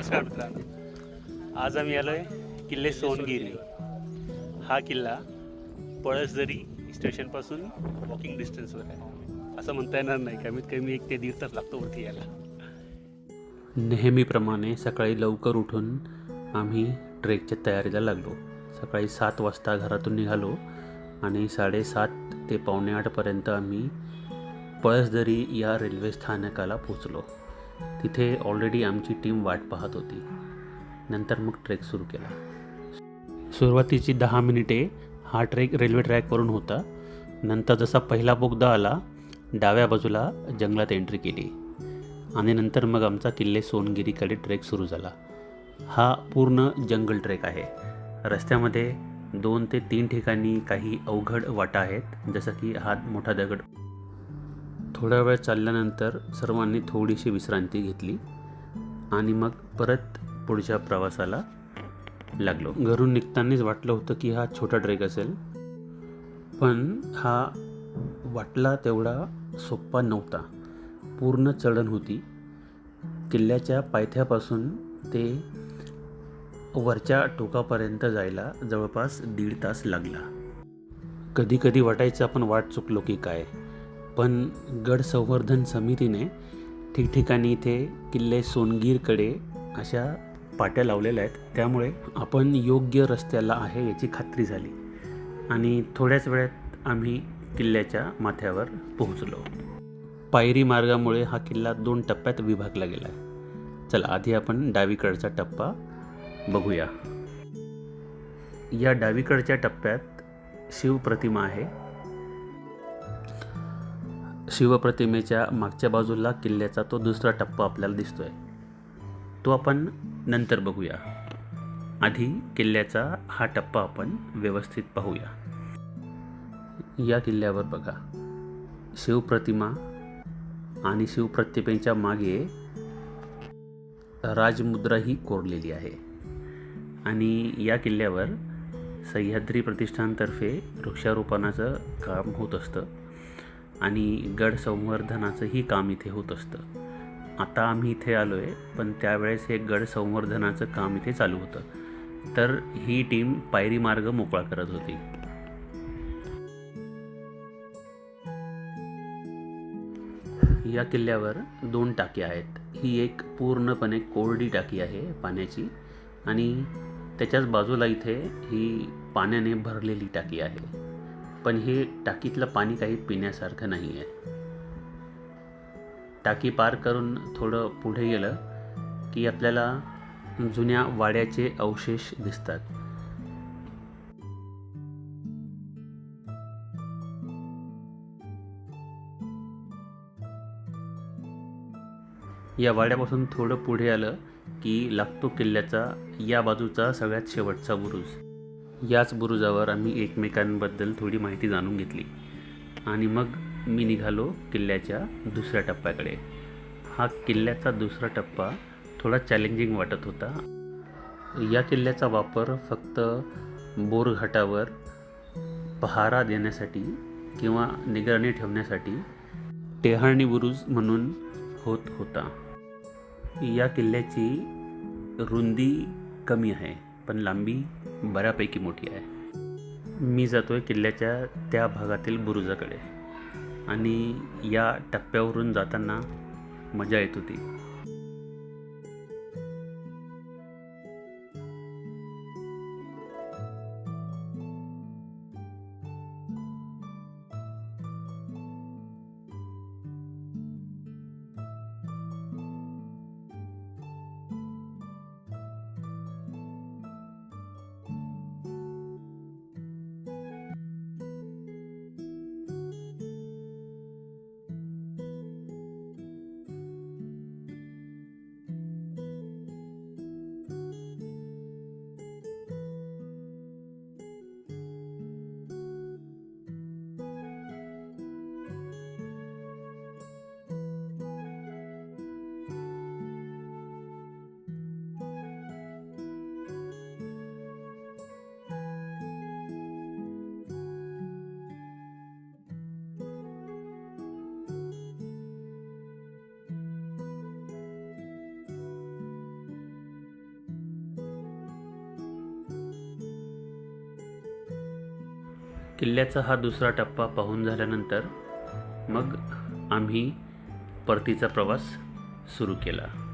नमस्कार मित्रांनो. आज आम्ही आलो आहे किल्ले सोनगिरी. हा किल्ला पळसदरी स्टेशनपासून वॉकिंग डिस्टन्सवर आहे. असं म्हणता येणार नाही. कमीत कमी एक ते दीड तास लागतो वरती यायला. नेहमीप्रमाणे सकाळी लवकर उठून आम्ही ट्रेकच्या तयारीला लागलो. सकाळी सात वाजता घरातून निघालो आणि साडेसात ते पावणे आठपर्यंत आम्ही पळसदरी या रेल्वे स्थानकाला पोचलो तिथे ऑलरेडी आमची टीम वाट पाहत होती. नंतर मग ट्रेक सुरू केला. सुरुवातीची दहा मिनिटे हा ट्रेक रेल्वे ट्रॅकवरून होता. नंतर जसा पहिला बोगदा आला डाव्या बाजूला जंगलात एंट्री केली. आणि नंतर मग आमचा किल्ले सोनगिरीकडे ट्रेक सुरू झाला. हा पूर्ण जंगल ट्रेक आहे. रस्त्यामध्ये दोन ते तीन ठिकाणी काही अवघड वाटा आहेत जसं की हा मोठा दगड थोड्या वेळ चालल्यानंतर सर्वांनी थोडीशी विश्रांती घेतली आणि मग परत पुढच्या प्रवासाला लागलो. घरून निघतानाच वाटलं होतं की हा छोटा ट्रेक असेल पण हा वाटला तेवढा सोप्पा नव्हता. पूर्ण चढण होती. किल्ल्याच्या पायथ्यापासून ते वरच्या टोकापर्यंत जायला जवळपास दीड तास लागला. कधी कधी वाटायचं आपण वाट चुकलो की काय? पण गड संवर्धन समितीने ठिकठिकाणी इथे किल्ले सोनगीरकडे अशा पाट्या लावलेल्या आहेत. त्यामुळे आपण योग्य रस्त्याला आहे याची खात्री झाली. आणि थोड्याच वेळात आम्ही किल्ल्याच्या माथ्यावर पोहोचलो. पायरी मार्गामुळे हा किल्ला दोन टप्प्यात विभागला गेला आहे. चला आधी आपण डावीकडचा टप्पा बघूया. या डावीकडच्या टप्प्यात शिवप्रतिमा आहे. शिवप्रतिमेच्या मागच्या बाजूला किल्ल्याचा तो दुसरा टप्पा आपल्याला दिसतोय. तो आपण नंतर बघूया. आधी किल्ल्याचा हा टप्पा आपण व्यवस्थित पाहूया. या किल्ल्यावर बघा. शिवप्रतिमा आणि शिवप्रतिमेच्या मागे राजमुद्रा ही कोरलेली आहे. आणि या किल्ल्यावर सह्याद्री प्रतिष्ठानतर्फे वृक्षारोपणाचं काम होत असतं. आणि गड संवर्धनाचंही काम इथे होत असतं. आता आम्ही इथे आलो आहे पण त्यावेळेस हे गड संवर्धनाचं काम इथे चालू होतं. तर ही टीम पायरी मार्ग मोकळा करत होती. या किल्ल्यावर दोन टाकी आहेत. ही एक पूर्णपणे कोरडी टाकी आहे पाण्याची आणि त्याच्याच बाजूला इथे ही पाण्याने भरलेली टाकी आहे. पण हे टाकीतलं पाणी काही पिण्यासारखं नाही आहे टाकी पार करून थोडं पुढे गेलं की आपल्याला जुन्या वाड्याचे अवशेष दिसतात. या वाड्यापासून थोडं पुढे आलं की लागतो किल्ल्याचा या बाजूचा सगळ्यात शेवटचा बुरुज. याच बुरुजावर आम्ही एकमेकांबद्दल थोडी माहिती जाणून घेतली. आणि मग मी निघालो किल्ल्याच्या दुसऱ्या टप्प्याकडे. हा किल्ल्याचा दुसरा टप्पा थोडा चॅलेंजिंग वाटत होता. या किल्ल्याचा वापर फक्त बोरघाटावर पहारा देण्यासाठी किंवा निगराणी ठेवण्यासाठी टेहाळणी बुरुज म्हणून होत होता. या किल्ल्याची रुंदी कमी आहे. पण लांबी बऱ्यापैकी मोठी आहे. मी जातो आहे किल्ल्याच्या त्या भागातील बुरुजाकडे. आणि या टप्प्यावरून जाताना मजा येत होती. किल्ल्याचा हा दुसरा टप्पा पाहून झाल्यानंतर मग आम्ही परतीचा प्रवास सुरू केला.